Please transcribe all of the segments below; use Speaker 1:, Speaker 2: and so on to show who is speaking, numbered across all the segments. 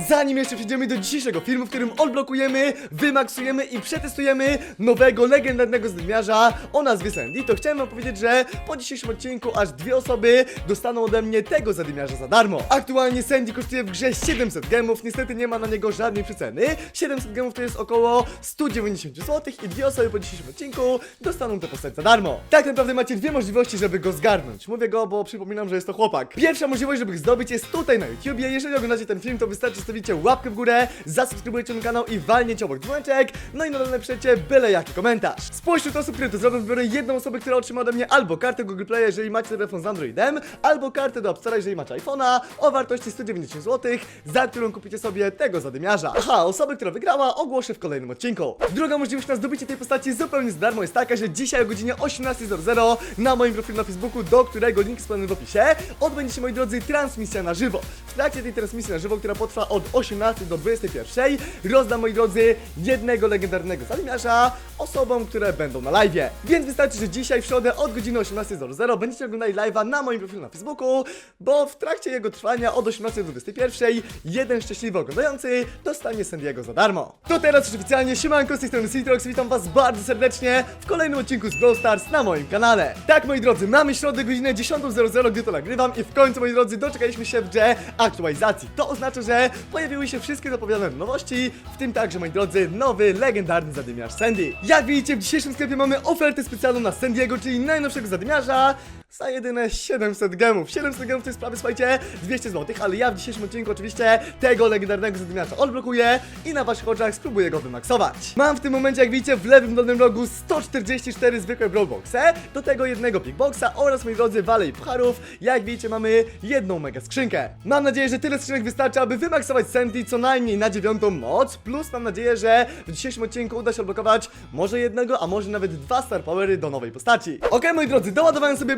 Speaker 1: Zanim jeszcze przejdziemy do dzisiejszego filmu, w którym odblokujemy, wymaksujemy i przetestujemy nowego, legendarnego zdymiarza o nazwie Sandy, to chciałem wam powiedzieć, że po dzisiejszym odcinku aż dwie osoby dostaną ode mnie tego zadymiarza za darmo. Aktualnie Sandy kosztuje w grze 700 gemów, niestety nie ma na niego żadnej przeceny. 700 gemów to jest około 190 zł i dwie osoby po dzisiejszym odcinku dostaną tę postać za darmo. Tak naprawdę macie dwie możliwości, żeby go zgarnąć. Mówię go, bo przypominam, że jest to chłopak. Pierwsza możliwość, żeby go zdobyć jest tutaj na YouTubie. Jeżeli oglądacie ten film, to wystarczy stawicie łapkę w górę, zasubskrybujecie ten kanał i walniecie obok dzwoneczek, no i nadal napiszecie byle jaki komentarz. Spośród osób, które to zrobią, wybiorę jedną osobę, która otrzyma ode mnie albo kartę Google Play, jeżeli macie telefon z Androidem, albo kartę do App Store'a, jeżeli macie iPhone'a, o wartości 190 zł, za którą kupicie sobie tego zadymiarza. Aha, osobę, która wygrała, ogłoszę w kolejnym odcinku. Druga możliwość na zdobycie tej postaci zupełnie za darmo jest taka, że dzisiaj o godzinie 18.00 na moim profilu na Facebooku, do którego link jest w opisie, odbędzie się, moi drodzy, transmisja na żywo. W trakcie tej transmisji na żywo, która potrwa 18 do 21, rozdam, moi drodzy, jednego legendarnego zadymiarza osobom, które będą na live. Więc wystarczy, że dzisiaj w środę od godziny 18.00 będziecie oglądali live'a na moim profilu na Facebooku, bo w trakcie jego trwania od 18 do 21 jeden szczęśliwy oglądający dostanie Sandiego za darmo. To teraz już oficjalnie siemanko z tej strony Citrox, witam was bardzo serdecznie w kolejnym odcinku z Brawl Stars na moim kanale. Tak moi drodzy, mamy środę godzinę 10.00, gdy to nagrywam i w końcu moi drodzy doczekaliśmy się w grze aktualizacji. To oznacza, że pojawiły się wszystkie zapowiadane nowości, w tym także moi drodzy nowy legendarny zadymiarz Sandy. Jak widzicie w dzisiejszym sklepie mamy ofertę specjalną na Sandiego, czyli najnowszego zadymiarza za jedyne 700 gemów. 700 gemów to jest prawie, słuchajcie, 200 zł, ale ja w dzisiejszym odcinku oczywiście tego legendarnego zadymiarza odblokuję i na waszych oczach spróbuję go wymaksować. Mam w tym momencie, jak widzicie, w lewym dolnym rogu 144 zwykłe brawlboxe, do tego jednego big boxa oraz, moi drodzy, walej pucharów. Jak widzicie, mamy jedną mega skrzynkę. Mam nadzieję, że tyle skrzynek wystarczy, aby wymaksować Sandy co najmniej na dziewiątą moc, plus mam nadzieję, że w dzisiejszym odcinku uda się odblokować może jednego, a może nawet dwa star powery do nowej postaci. Okej, moi drodzy, doładowałem sobie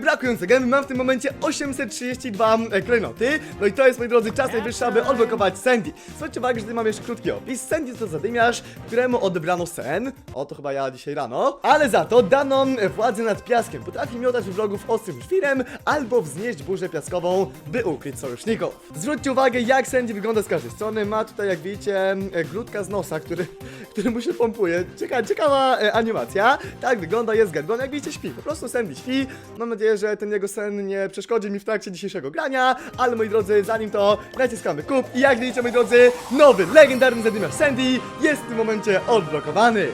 Speaker 1: mam w tym momencie 832 e, klejnoty, no i to jest, moi drodzy, czas najwyższy, aby odblokować Sandy. Zwróćcie uwagę, że tutaj mam jeszcze krótki opis. Sandy to zadymiarz, któremu odebrano sen, o to chyba ja dzisiaj rano, ale za to dano e, władzę nad piaskiem. Potrafi miotać wrogów ostrym szwirem albo wznieść burzę piaskową, by ukryć sojuszników. Zwróćcie uwagę, jak Sandy wygląda z każdej strony. Ma tutaj, jak widzicie, e, glutka z nosa, który, który mu się pompuje. Cieka, ciekawa e, animacja. Tak wygląda, jest gardłon, jak widzicie, śpi. Po prostu Sandy śpi. Mam nadzieję, że ten jego sen nie przeszkodzi mi w trakcie dzisiejszego grania, ale moi drodzy, zanim to naciskamy kup i jak widzicie, moi drodzy, nowy, legendarny zadymiarz Sandy jest w tym momencie odblokowany.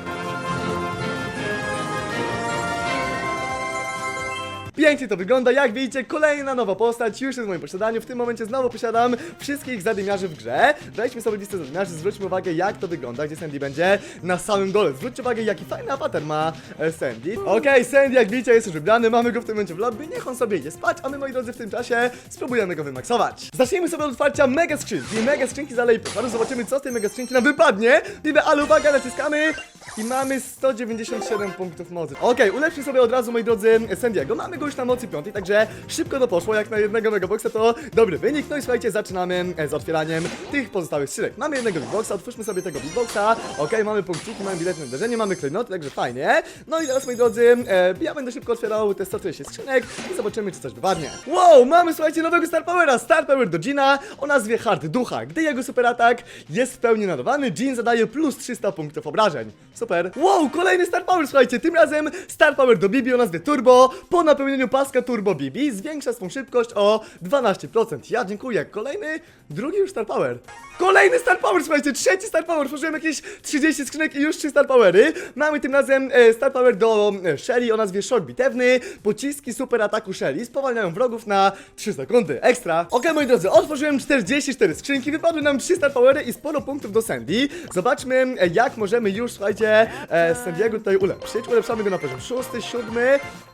Speaker 1: Pięknie to wygląda, jak widzicie, kolejna nowa postać już jest w moim posiadaniu. W tym momencie znowu posiadam wszystkich zadymiarzy w grze. Wejdźmy sobie listę zadymiarzy, zwróćmy uwagę, jak to wygląda, gdzie Sandy będzie na samym dole. Zwróćcie uwagę, jaki fajny awatar ma e, Sandy. Okej, Sandy, jak widzicie, jest już wybrany, mamy go w tym momencie w lobby, niech on sobie idzie spać, a my, moi drodzy, w tym czasie spróbujemy go wymaksować. Zacznijmy sobie od otwarcia mega skrzynki. Mega skrzynki zalej pucharu, zobaczymy, co z tej mega skrzynki nam wypadnie. Bibe, ale uwaga, naciskamy i mamy 197 punktów mocy. Okej, ulepszymy sobie od razu, moi drodzy, Sandiego. Mamy go już na mocy piątej, także szybko to poszło, jak na jednego megaboxa to dobry wynik. No i słuchajcie, zaczynamy e, z otwieraniem tych pozostałych skrzynek. Mamy jednego big boxa, otwórzmy sobie tego big boxa. Okej, mamy punkciki, mamy biletne uderzenie, mamy klejnoty, także fajnie. No i teraz, moi drodzy, e, ja będę szybko otwierał te 140 skrzynek i zobaczymy, czy coś wypadnie. Wow, mamy, słuchajcie, nowego Star Powera, Star Power do Gina o nazwie Hard Ducha. Gdy jego super atak jest w pełni nadawany, Jin zadaje plus 300 punktów obrażeń. Super. Wow, kolejny Star Power, słuchajcie, tym razem Star Power do Bibi o nazwie Turbo. Po napełnieniu paska Turbo Bibi zwiększa swą szybkość o 12%. Ja dziękuję. Kolejny, drugi już Star Power. Kolejny Star Power, słuchajcie, trzeci Star Power. Tworzyłem jakieś 30 skrzynek i już 3 Star Powery. Mamy tym razem e, Star Power do e, Shelly o nazwie Shock Bitewny. Pociski super ataku Shelly spowalniają wrogów na 3 sekundy. Ekstra. Ok, moi drodzy, otworzyłem 44 skrzynki, wypadły nam 3 Star Powery i sporo punktów do Sandy. Zobaczmy, e, jak możemy już, słuchajcie, e, Sandiego tutaj ulepszyć. Ulepszamy go na poziom 6, 7.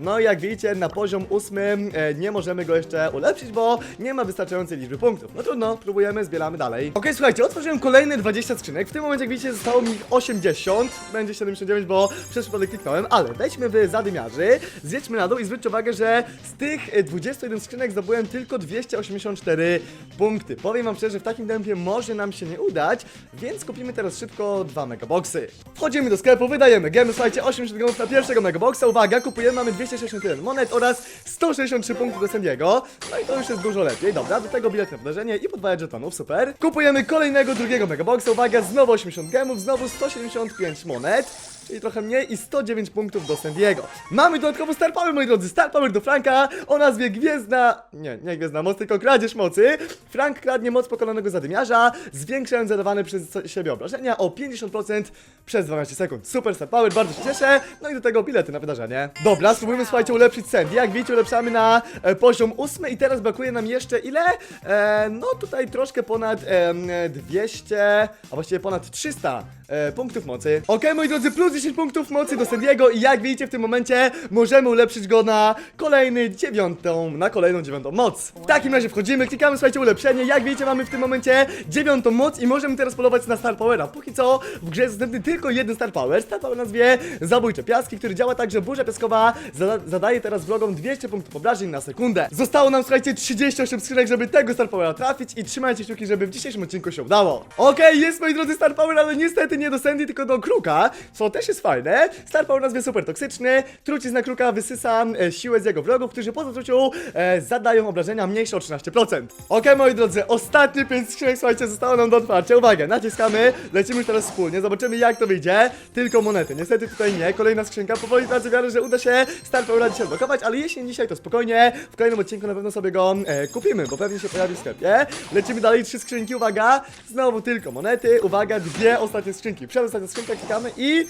Speaker 1: No i jak widzicie, na poziom 8 e, nie możemy go jeszcze ulepszyć, bo nie ma wystarczającej liczby punktów. No trudno, próbujemy, zbieramy dalej. Ok, słuchajcie, otworzyłem kolejne 20 skrzynek. W tym momencie, jak widzicie, zostało mi ich 80. Będzie 79, bo przez przypadek kliknąłem, ale wejdźmy w zadymiarzy, zjedźmy na dół i zwróćcie uwagę, że z tych e, 21 skrzynek zdobyłem tylko 284 punkty. Powiem wam szczerze, w takim tempie może nam się nie udać, więc kupimy teraz szybko dwa megaboxy. Wchodzimy do sklepu, wydajemy gemy, słuchajcie, 80 gemów na pierwszego megaboxa, uwaga, kupujemy, mamy 261 monet oraz 163 punkty do Sandiego, no i to już jest dużo lepiej, dobra, do tego bilet na wydarzenie i podwajać żetonów, super. Kupujemy kolejnego drugiego megaboxa, uwaga, znowu 80 gemów, znowu 175 monet, czyli trochę mniej i 109 punktów do Sandiego. Mamy dodatkowo Star Power, moi drodzy, Star Power do Franka o nazwie Gwiezdna, nie, nie Gwiezdna Moc, tylko Kradzież Mocy. Frank kradnie moc pokonanego zadymiarza, zwiększając zadawane przez siebie obrażenia o 50% przez 12 sekund. Super Star Power, bardzo się cieszę. No i do tego bilety na wydarzenie. Dobra, spróbujmy, słuchajcie, ulepszyć Sandy. Jak widzicie, ulepszamy na e, poziom 8 i teraz brakuje nam jeszcze ile? E, no tutaj troszkę ponad e, 200, a właściwie ponad 300 e, punktów mocy. Okej, moi drodzy, plus 10 punktów mocy do Sandiego i jak widzicie w tym momencie możemy ulepszyć go na kolejny dziewiątą, na kolejną dziewiątą moc. W takim razie wchodzimy, klikamy, słuchajcie, ulepszenie. Jak widzicie, mamy w tym momencie dziewiątą moc i możemy teraz polować na Star Powera. Póki co w grze jest dostępny tylko jeden Star Power. Star Power nazwie Zabójcze Piaski, który działa tak, że burza piaskowa zada zadaje teraz wrogom 200 punktów obrażeń na sekundę. Zostało nam, słuchajcie, 38 skrzynek, żeby tego Star Powera trafić i trzymajcie kciuki, żeby w dzisiejszym odcinku się udało. Okej, jest moi drodzy Star Power, ale niestety nie do Sandy, tylko do Kruka, co też jest fajne. Star Power nazwie super toksyczny. Trucizna Kruka wysysa e, siłę z jego wrogów, którzy po zatruciu e, zadają obrażenia mniejsze o 13%. Okej, moi drodzy, ostatnie 5 skrzynek, słuchajcie, zostało nam do otwarcia. Uwaga, naciskamy, lecimy już teraz wspólnie, zobaczymy jak to wyjdzie. Tylko monety, niestety tutaj nie. Kolejna skrzynka, powoli tracę wiarę, że uda się Star Powera dzisiaj odblokować, ale jeśli nie dzisiaj, to spokojnie. W kolejnym odcinku na pewno sobie go e, kupimy, bo pewnie się pojawi w sklepie. Lecimy dalej, trzy skrzynki, uwaga. Znowu tylko monety, uwaga, dwie ostatnie skrzynki. Przedostatnia skrzynka, klikamy i...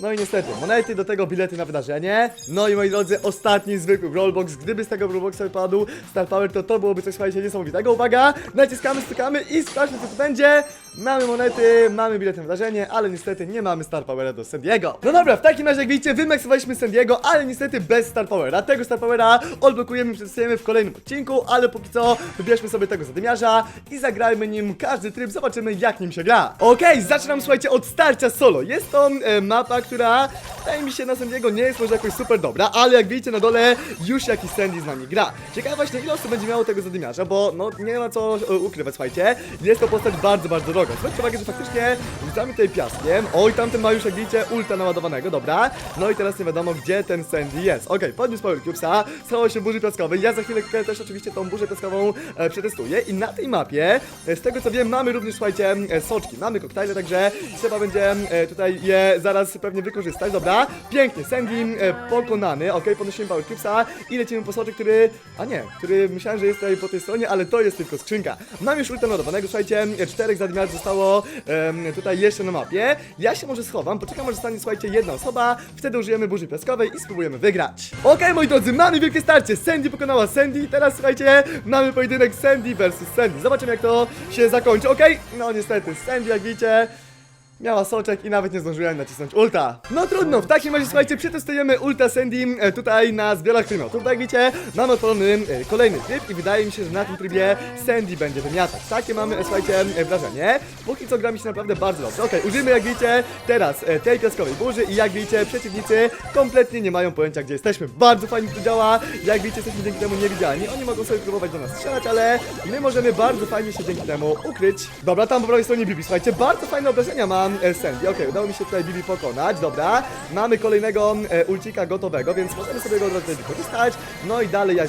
Speaker 1: No i niestety, monety, do tego bilety na wydarzenie. No i moi drodzy, ostatni zwykły Rollbox. Gdyby z tego Rollboxa wypadł Star Power, to to byłoby coś, słuchajcie, niesamowitego. Uwaga, naciskamy, stykamy i sprawdźmy, co tu będzie. Mamy monety, mamy bilety na wydarzenie, ale niestety nie mamy Star Powera do Sandiego. No dobra, w takim razie, jak widzicie, wymaksowaliśmy Sandiego, ale niestety bez Star Powera. Tego Star Powera odblokujemy i przedstawimy w kolejnym odcinku, ale póki co wybierzmy sobie tego zadymiarza i zagrajmy nim każdy tryb, zobaczymy jak nim się gra. Okej, zaczynam, słuchajcie, od starcia solo. Jest to e, mapa, która wydaje mi się na Sandiego nie jest może jakoś super dobra, ale jak widzicie na dole już jakiś Sandy z nami gra. Ciekawe właśnie ile osób będzie miało tego zadymiarza, bo no nie ma co e, ukrywać, słuchajcie. Jest to postać bardzo, bardzo droga. Zwróćcie uwagę, że faktycznie rzucamy tutaj piaskiem. Oj, tamten ma już jak widzicie ulta naładowanego, dobra. No i teraz nie wiadomo gdzie ten Sandy jest. Okej, podniósł Power Cubesa, stało się burzy piaskowej. Ja za chwilę też oczywiście tą burzę piaskową e, przetestuję i na tej mapie, e, z tego co wiem, mamy również, słuchajcie, e, soczki, mamy koktajle, także trzeba będzie e, tutaj je zaraz pewnie wykorzystać, dobra. Pięknie, Sandy e, pokonany, okej, podnosimy Power Cubesa i lecimy po soczek, który, a nie, który myślałem, że jest tutaj po tej stronie, ale to jest tylko skrzynka. Mam już ulta naładowanego, słuchajcie, e, czterech zadmiarzy zostało tutaj jeszcze na mapie. Ja się może schowam, poczekam, może stanie, słuchajcie, jedna osoba, wtedy użyjemy burzy piaskowej i spróbujemy wygrać. Okej, moi drodzy, mamy wielkie starcie, Sandy pokonała Sandy, teraz słuchajcie, mamy pojedynek Sandy versus Sandy. Zobaczymy jak to się zakończy, okej? No niestety, Sandy jak widzicie... Miała soczek i nawet nie zdążyłem nacisnąć ulta. No trudno, w takim razie słuchajcie, przetestujemy ulta Sandy e, tutaj na zbiorach klimatów. Tak widzicie, mamy odpalony e, kolejny tryb i wydaje mi się, że na tym trybie Sandy będzie wymiatać. Takie mamy, e, słuchajcie, wrażenie. Póki co gra mi się naprawdę bardzo dobrze. Okej, użyjmy jak widzicie teraz tej piaskowej burzy i jak widzicie, przeciwnicy kompletnie nie mają pojęcia gdzie jesteśmy. Bardzo fajnie to działa, jak widzicie, jesteśmy dzięki temu niewidzialni. Oni mogą sobie próbować do nas strzelać, ale my możemy bardzo fajnie się dzięki temu ukryć. Dobra, tam po prawej stronie Bibi, słuchajcie, bardzo fajne obrażenia mam e, Sandy. Okej, udało mi się tutaj Bibi pokonać, dobra. Mamy kolejnego e, ulcika gotowego, więc możemy sobie go od razu wykorzystać. No i dalej, jak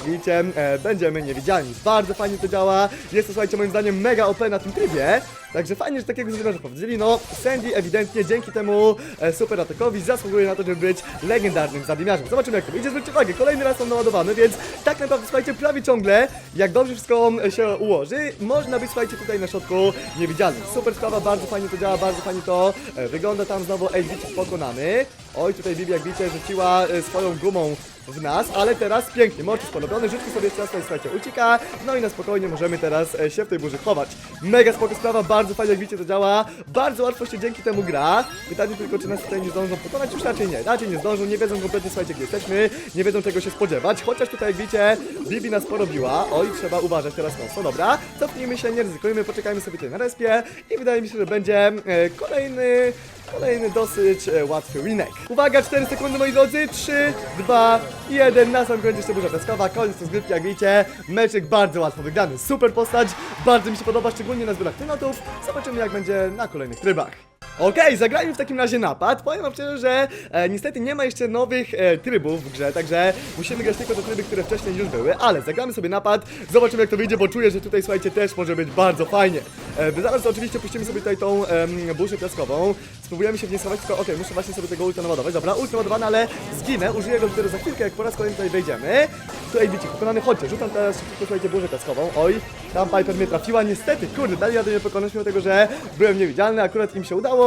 Speaker 1: e, będziemy niewidzialni. Bardzo fajnie to działa. Jest to, słuchajcie, moim zdaniem mega OP na tym trybie. Także fajnie, że takiego zadymiarza powiedzieli. No, Sandy ewidentnie dzięki temu e, super atakowi zasługuje na to, żeby być legendarnym zadymiarzem. Zobaczymy jak to wyjdzie. Zwróćcie uwagę, kolejny raz są naładowany, więc tak naprawdę, słuchajcie, prawie ciągle, jak dobrze wszystko się ułoży, można być, słuchajcie, tutaj na środku niewidzialnym. Super sprawa, bardzo fajnie to działa, bardzo fajnie to e, wygląda. Tam znowu Ej, pokonany. Oj, tutaj Bibi, jak widzicie, rzuciła e, swoją gumą w nas, ale teraz pięknie, moczy spolobiony, rzućmy sobie jeszcze raz słuchajcie, ucieka, no i na spokojnie możemy teraz e, się w tej burzy chować. Mega spoko sprawa, bardzo fajnie jak widzicie to działa, bardzo łatwo się dzięki temu gra. Pytanie tylko, czy nas tutaj nie zdążą pokonać, już raczej nie, raczej nie zdążą, nie wiedzą kompletnie, słuchajcie, gdzie jesteśmy, nie wiedzą czego się spodziewać, chociaż tutaj jak widzicie, Bibi nas porobiła, oj, trzeba uważać teraz mocno, dobra, cofnijmy się, nie ryzykujmy, poczekajmy sobie tutaj na respie i wydaje mi się, że będzie e, kolejny Kolejny dosyć e, łatwy winek. Uwaga, 4 sekundy moi drodzy, 3, 2, 1, na sam koniec jeszcze burza piaskowa, koniec rozgrywki jak widzicie, meczek bardzo łatwo wygrany, super postać, bardzo mi się podoba, szczególnie na zbiorach klinotów, zobaczymy jak będzie na kolejnych trybach. Okej, zagrajmy w takim razie napad. Powiem wam szczerze, że e, niestety nie ma jeszcze nowych e, trybów w grze, także musimy grać tylko te tryby, które wcześniej już były, ale zagramy sobie napad, zobaczymy jak to wyjdzie, bo czuję, że tutaj słuchajcie też może być bardzo fajnie. E, zaraz oczywiście puścimy sobie tutaj tą burzę piaskową, spróbujemy się w nie schować, tylko okej, muszę właśnie sobie tego ulta naładować, dobra, ult naładowany, ale zginę, użyję go dopiero za chwilkę, jak po raz kolejny tutaj wejdziemy. Tutaj widzicie, pokonany, chodźcie, rzucam teraz szybko, słuchajcie, burzę piaskową, oj, tam Piper mnie trafiła, niestety, kurde, dali radę mnie pokonać, mimo tego, że byłem niewidzialny, akurat im się udało,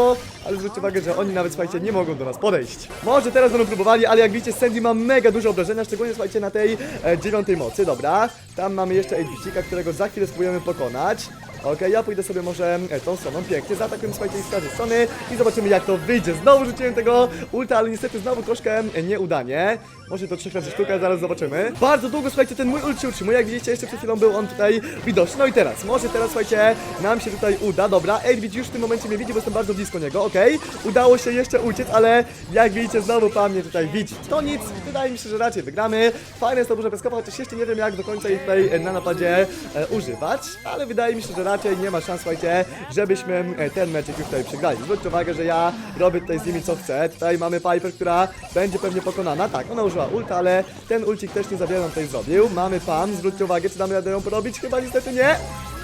Speaker 1: ale zwróćcie uwagę, że oni nawet, słuchajcie, nie mogą do nas podejść. Może teraz będą próbowali, ale jak widzicie, Sandy ma mega duże obrażenia, szczególnie, słuchajcie, na tej e, dziewiątej mocy, dobra. Tam mamy jeszcze Edwicika, którego za chwilę spróbujemy pokonać. Okej, ja pójdę sobie może e, tą stroną, pięknie, zaatakujemy, słuchajcie, z każdej strony i zobaczymy jak to wyjdzie. Znowu rzuciłem tego ulta, ale niestety znowu troszkę e, nieudanie. Może to trzech razy sztuka, zaraz zobaczymy. Bardzo długo, słuchajcie, ten mój ult się utrzymuje, jak widzicie, jeszcze przed chwilą był on tutaj widoczny. No i teraz, może teraz, słuchajcie, nam się tutaj uda, dobra. Edwidz już w tym momencie mnie widzi, bo jestem bardzo blisko niego, okej. Udało się jeszcze uciec, ale jak widzicie, znowu pan mnie tutaj widzi. To nic, wydaje mi się, że raczej wygramy. Fajne jest to burza piaskowa, chociaż jeszcze nie wiem jak do końca jej tutaj e, na napadzie e, używać, ale wydaje mi się, że raczej nie ma szans, słuchajcie, żebyśmy e, ten meczek już tutaj przegrali. Zwróćcie uwagę, że ja robię tutaj z nimi co chcę. Tutaj mamy Piper, która będzie pewnie pokonana. Tak, ona użyła ulta, ale ten ulcik też nie za wiele nam tutaj zrobił. Mamy pan, zwróćcie uwagę, czy damy radę ją porobić? Chyba niestety nie.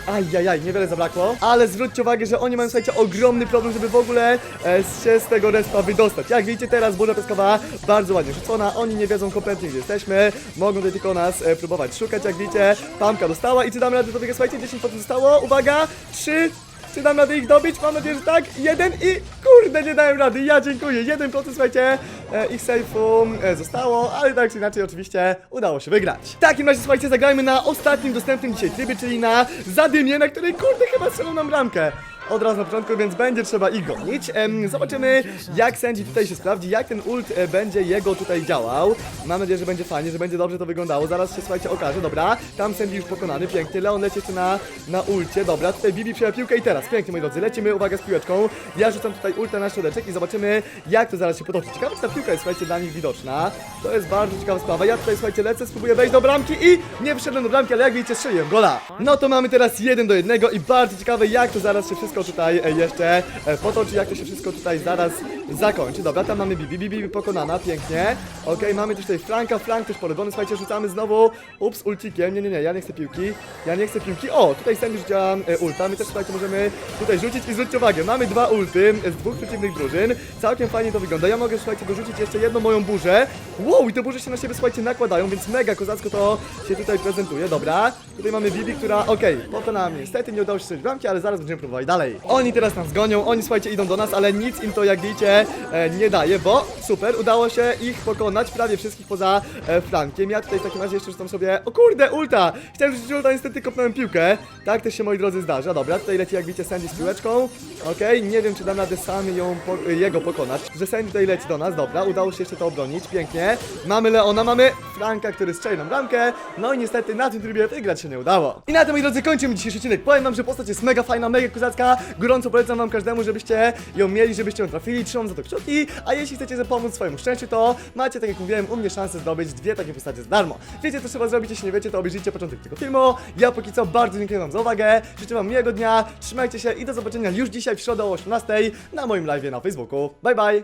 Speaker 1: Ajajaj, niewiele zabrakło, ale zwróćcie uwagę, że oni mają, słuchajcie, ogromny problem, żeby w ogóle e, się z tego respa wydostać. Jak widzicie teraz, burza piaskowa bardzo ładnie rzucona, oni nie wiedzą kompletnie, gdzie jesteśmy, mogą tutaj tylko nas e, próbować szukać, jak widzicie, Pamka dostała i czy damy radę do tego, słuchajcie, 10 potem zostało, uwaga, 3, czy dam radę ich dobić? Mam nadzieję, że tak. Jeden i kurde, nie dałem rady. Ja dziękuję. Jeden procent, słuchajcie, e, ich sejfu e, zostało, ale tak czy inaczej oczywiście udało się wygrać. W takim razie, słuchajcie, zagrajmy na ostatnim dostępnym dzisiaj trybie, czyli na zadymię, na której kurde chyba strzelą nam bramkę. Od razu na początku, więc będzie trzeba ich gonić. Em, zobaczymy, jak sędzi tutaj się sprawdzi, jak ten ult e, będzie jego tutaj działał. Mam nadzieję, że będzie fajnie, że będzie dobrze to wyglądało. Zaraz się, słuchajcie, okaże. Dobra, tam sędzi już pokonany, pięknie. Leon leci jeszcze na, na ulcie. Dobra, tutaj Bibi przyjęła piłkę i teraz, pięknie, moi drodzy, lecimy, uwaga, z piłeczką. Ja rzucam tutaj ultę na środeczek i zobaczymy, jak to zaraz się potoczy. Ciekawe, czy ta piłka jest, słuchajcie, dla nich widoczna. To jest bardzo ciekawa sprawa. Ja tutaj, słuchajcie, lecę, spróbuję wejść do bramki i nie wszedłem do bramki, ale jak widzicie, strzeliłem gola. No to mamy teraz jeden do jednego i bardzo ciekawe, jak to zaraz się wszystko tutaj e, jeszcze e, potoczy, jak to się wszystko tutaj zaraz zakończy. Dobra, tam mamy Bibi, Bibi pokonana, pięknie. Okej, mamy też tutaj Franka, Frank też porobiony, słuchajcie, rzucamy znowu, ups, ulcikiem, nie, nie, nie, ja nie chcę piłki, ja nie chcę piłki, o, tutaj Sandy rzuciła e, ulta, my też, słuchajcie, możemy tutaj rzucić i zwróćcie uwagę, mamy dwa ulty z dwóch przeciwnych drużyn, całkiem fajnie to wygląda, ja mogę, słuchajcie, dorzucić jeszcze jedną moją burzę, wow, i te burze się na siebie, słuchajcie, nakładają, więc mega kozacko to się tutaj prezentuje, dobra, tutaj mamy Bibi, która, okej, pokonała mnie, niestety nie udało się strzelić bramki, ale zaraz będziemy próbować dalej. Oni teraz nas gonią, oni, słuchajcie, idą do nas, ale nic im to, jak widzicie, e, nie daje, bo super, udało się ich pokonać, prawie wszystkich poza e, Frankiem. Ja tutaj w takim razie jeszcze rzucam sobie, o kurde, ulta! Chciałem rzucić ulta, niestety kopnąłem piłkę. Tak też się, moi drodzy, zdarza. Dobra, tutaj leci, jak widzicie, Sandy z piłeczką. Okej, nie wiem, czy dam radę sami ją, po, jego pokonać. Że Sandy tutaj leci do nas, dobra, udało się jeszcze to obronić, pięknie. Mamy Leona, mamy Franka, który strzelił nam bramkę, no i niestety na tym trybie wygrać się nie udało. I na tym, moi drodzy, kończymy dzisiejszy odcinek. Powiem wam, że postać jest mega fajna, mega kozacka, gorąco polecam wam każdemu, żebyście ją mieli, żebyście ją trafili, trzymam za to kciuki, a jeśli chcecie pomóc swojemu szczęściu, to macie, tak jak mówiłem, u mnie szansę zdobyć dwie takie postacie za darmo. Wiecie, co trzeba zrobić, jeśli nie wiecie, to obejrzyjcie początek tego filmu. Ja póki co bardzo dziękuję wam za uwagę, życzę wam miłego dnia, trzymajcie się i do zobaczenia już dzisiaj w środę o 18 na moim live na Facebooku. Bye bye!